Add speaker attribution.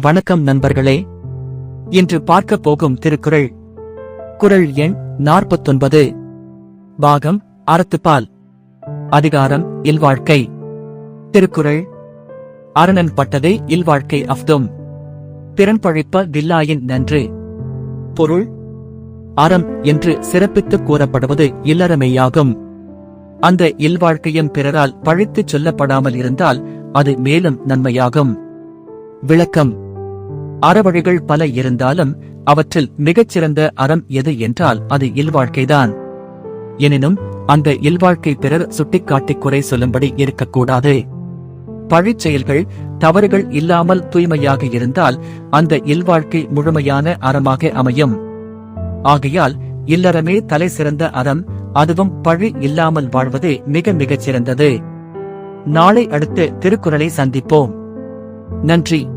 Speaker 1: வணக்கம் நண்பர்களே. இன்று பார்க்க போகும் திருக்குறள் குறள் எண் நாற்பத்தொன்பது பாகம் அறத்துப்பால் அதிகாரம் இல்வாழ்க்கை. திருக்குறள் அரணன் பட்டதே இல்வாழ்க்கை அஃதும் பிறன் பழிப்ப தில்லாயின் நன்று. பொருள் அறம் என்று சிறப்பித்துக் கூறப்படுவது இல்லறமேயாகும். அந்த இல்வாழ்க்கையும் பிறரால் பழித்துச் சொல்லப்படாமல் இருந்தால் அது மேலும் நன்மையாகும். விளக்கம் அறவழிகள் பல இருந்தாலும் அவற்றில் மிகச்சிறந்த அறம் எது என்றால் அது இல்வாழ்க்கைதான். எனினும் அந்த இல்வாழ்க்கை பிறர் சுட்டிக்காட்டிக் குறை சொல்லும்படி இருக்கக்கூடாது. பழிச் செயல்கள் தவறுகள் இல்லாமல் தூய்மையாக இருந்தால் அந்த இல்வாழ்க்கை முழுமையான அறமாக அமையும். ஆகையால் இல்லறமே தலை சிறந்த அறம் அதுவும் பழி இல்லாமல் வாழ்வதே மிக மிகச் சிறந்தது நாளை அடுத்து திருக்குறளை சந்திப்போம். நன்றி.